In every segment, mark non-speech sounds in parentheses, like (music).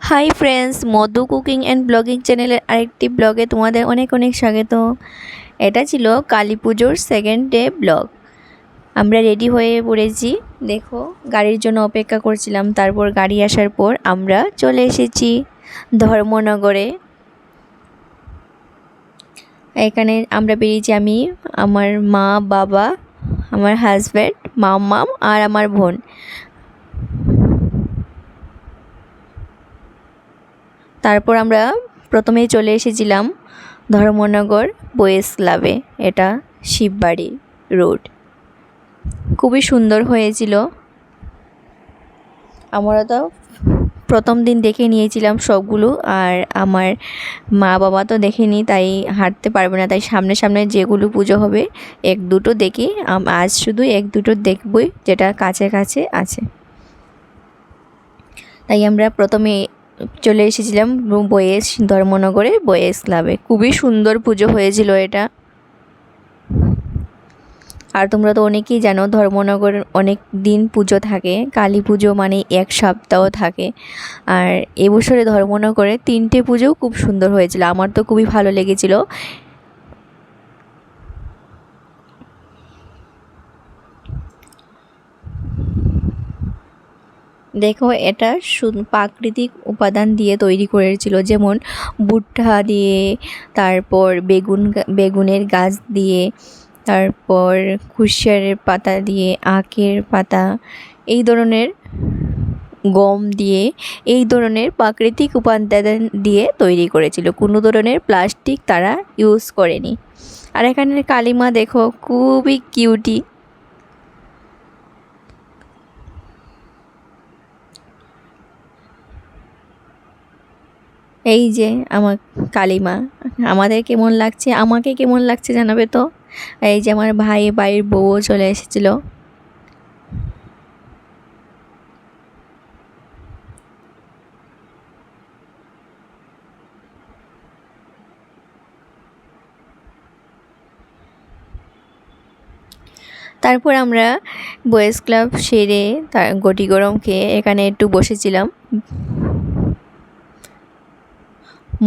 Hi friends Madhu cooking and blogging চ্যানেলের আরেকটি ব্লগে তোমাদের অনেক অনেক স্বাগত। এটা ছিল কালী পুজোর সেকেন্ড ডে ব্লগ আমরা রেডি হয়ে পড়েছি। দেখো, গাড়ির জন্য অপেক্ষা করছিলাম, তারপর গাড়ি আসার পর আমরা চলে এসেছি ধর্মনগরে। এখানে আমরা বেরিয়েছি আমি, আমার মা, বাবা, আমার হাজব্যান্ড মাম্মাম আর আমার বোন। তারপর আমরা প্রথমেই চলে এসেছিলাম ধর্মনগর বয়েজ ক্লাবে। এটা শিববাড়ি রোড। খুবই সুন্দর হয়েছিল। আমরা তো প্রথম দিন দেখে নিয়েছিলাম সবগুলো আর আমার মা বাবা তো দেখেনি, তাই হাঁটতে পারবে না। তাই সামনে সামনে যেগুলো পুজো হবে, এক দুটো দেখি। আজ শুধু এক দুটো দেখবই, যেটা কাছে কাছে আছে। তাই আমরা প্রথমে চলে এসেছিলাম বয়েস ধর্মনগরে বয়েস ক্লাবে। খুবই সুন্দর পুজো হয়েছিল এটা। আর তোমরা তো অনেকেই জানো, ধর্মনগর অনেক দিন পুজো থাকে, কালী পুজো মানে এক সপ্তাহ থাকে। আর এবছরে ধর্মনগরে তিনটে পুজো খুব সুন্দর হয়েছিল। আমার তো খুবই ভালো লেগেছিল। দেখো, এটা প্রাকৃতিক উপাদান দিয়ে তৈরি করেছিল। যেমন ভুট্টা দিয়ে, তারপর বেগুন বেগুনের গাছ দিয়ে, তারপর কুশিয়ারের পাতা দিয়ে, আখের পাতা, এই ধরনের গম দিয়ে, এই ধরনের প্রাকৃতিক উপাদান দিয়ে তৈরি করেছিল। কোনো ধরনের প্লাস্টিক তারা ইউজ করেনি। আর এখানের কালিমা দেখো, খুবই কিউটি। এই যে আমার কালিমা, আমাদের কেমন লাগছে? আমাকে কেমন লাগছে জানাবে তো? এই যে আমার ভাই বাড়ির বউও চলে এসেছিল। তারপর আমরা বয়েজ ক্লাব সেরে তার গটি গরম খেয়ে এখানে একটু বসেছিলাম।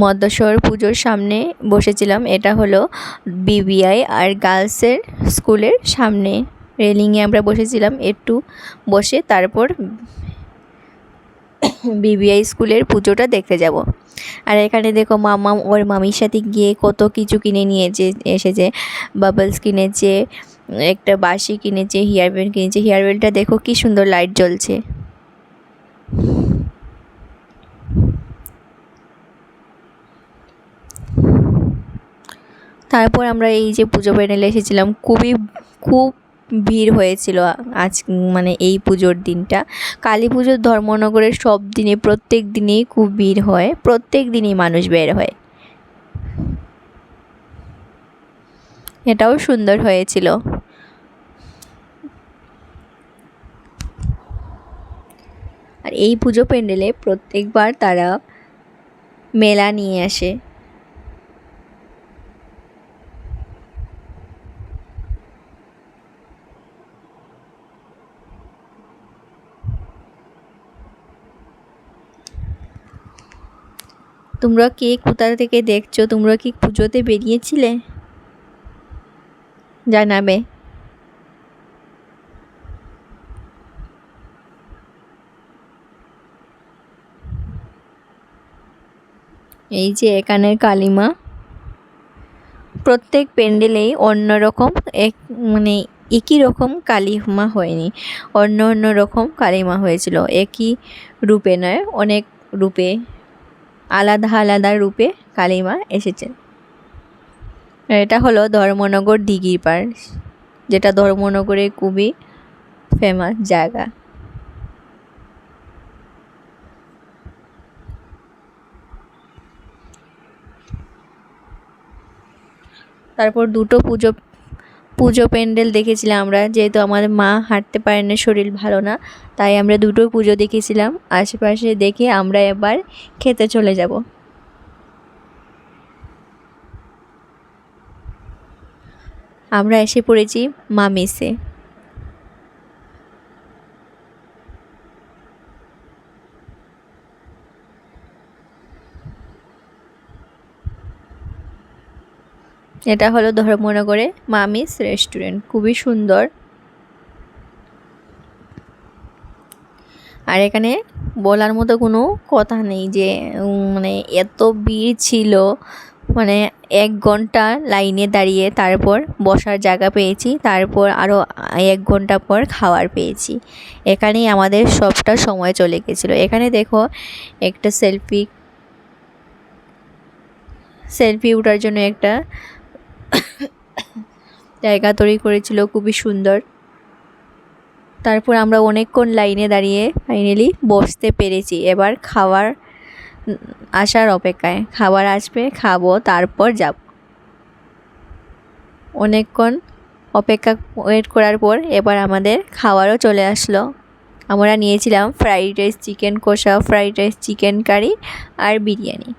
মদ্দস্বর পুজোর সামনে বসেছিলাম। এটা হলো বিবিআই আর গার্লসের স্কুলের সামনে। রেলিংয়ে আমরা বসেছিলাম একটু বসে, তারপর বিবিআই স্কুলের পুজোটা দেখতে যাব। আর এখানে দেখো মামা ওর মামির সাথে গিয়ে কত কিছু কিনে নিয়েছে, এসেছে। বাবলস কিনেছে, একটা বাঁশি কিনেছে, হেয়ার বেল্ট কিনেছে। হেয়ার বেল্টটা দেখো কি সুন্দর লাইট জ্বলছে। তারপর আমরা এই যে পুজো প্যান্ডেলে এসেছিলাম, খুবই, খুব ভিড় হয়েছিল আজ মানে এই পুজোর দিনটা। কালী পুজোর ধর্মনগরের সব দিনে, প্রত্যেক দিনেই খুব ভিড় হয়, প্রত্যেক দিনই মানুষ বের হয়। এটাও সুন্দর হয়েছিল। আর এই পুজো প্যান্ডেলে প্রত্যেকবার তারা মেলা নিয়ে আসে। তোমরা কে? কোথা থেকে দেখছ? তোমরা কি পুজোতে বেরিয়েছিলে? জানাবে। এই যে এখানের কালিমা। প্রত্যেক প্যান্ডেলেই অন্যরকম এক মানে একই রকম কালিমা হয়নি। অন্য অন্য রকম কালিমা হয়েছিল। একই রূপে নয়, অনেক রূপে আলাদা আলাদা রূপে কালিমা এসেছেন এটা হলো ধর্মনগর দিঘির পাড় যেটা ধর্মনগরে খুবই ফেমাস জায়গা। তারপর দুটো পুজো পুজো প্যান্ডেল দেখেছিলাম আমরা, যেহেতু আমাদের মা হাঁটতে পারে না, শরীর ভালো না, তাই আমরা দুটো পুজো দেখেছিলাম। আশেপাশে দেখে আমরা এবার খেতে চলে যাব। আমরা এসে পড়েছি মা এটা হলো ধর্মনগরে মামিস রেস্টুরেন্ট, খুবই সুন্দর। আর এখানে বলার মতো কোনো কথা নেই যে মানে এত ভিড় ছিল মানে এক ঘণ্টা লাইনে দাঁড়িয়ে তারপর বসার জায়গা পেয়েছি, তারপর আরও এক ঘণ্টা পর খাওয়ার পেয়েছি। এখানেই আমাদের সবটা সময় চলে গেছিল। এখানে দেখো একটা সেলফি সেলফি ওঠার জন্য একটা (coughs) জায়গা তৈরি করেছিল, খুবই সুন্দর। তারপর আমরা অনেকক্ষণ লাইনে দাঁড়িয়ে ফাইনালি বসতে পেরেছি। এবার খাবার আসার অপেক্ষায়। খাবার আসবে, খাব, তারপর যাব। অনেকক্ষণ অপেক্ষা ওয়েট করার পর এবার আমাদের খাবারও চলে আসলো। আমরা নিয়েছিলাম ফ্রাইড রাইস চিকেন কষা ফ্রাইড রাইস চিকেন কারি আর বিরিয়ানি।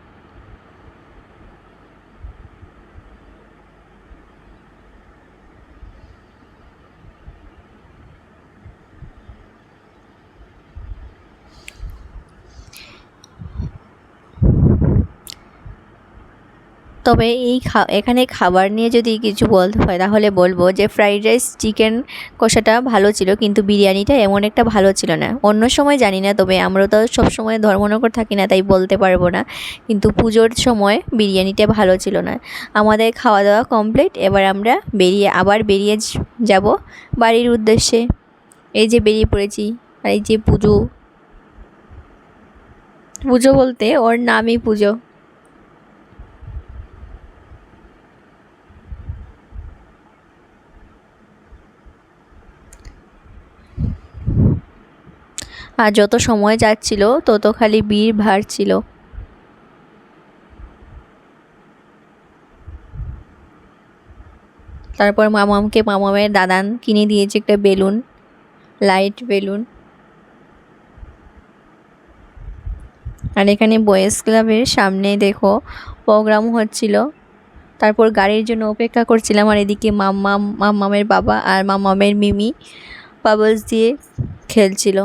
তবে এই এখানে খাবার নিয়ে যদি কিছু বলতে হয়, তাহলে বলব যে ফ্রাইড রাইস, চিকেন কষাটা ভালো ছিল, কিন্তু বিরিয়ানিটা এমন একটা ভালো ছিল না। অন্য সময় জানি না, তবে আমরা তো সব সময় ধর্মনগর থাকি না, তাই বলতে পারব না। কিন্তু পুজোর সময় বিরিয়ানিটা ভালো ছিল না। আমাদের খাওয়া দাওয়া কমপ্লিট এবার আমরা বেরিয়ে, আবার বেরিয়ে যাব বাড়ির উদ্দেশ্যে। এই যে বেরিয়ে পড়েছি, আর এই যে পুজো। পুজো বলতে ওর নামই পুজো। আর যত সময় যাচ্ছিল, তত খালি ভিড় বাড়ছিল তারপর মামামকে মামামের দাদান কিনে দিয়েছে একটা বেলুন লাইট বেলুন। আর এখানে বয়েজ ক্লাবের সামনে দেখো, প্রোগ্রাম হচ্ছিল। তারপর গাড়ির জন্য অপেক্ষা করছিলাম, আর এদিকে মাম্মাম, মাম্মামের বাবা আর মাম্মামের মিমি বাবলস দিয়ে খেলছিল।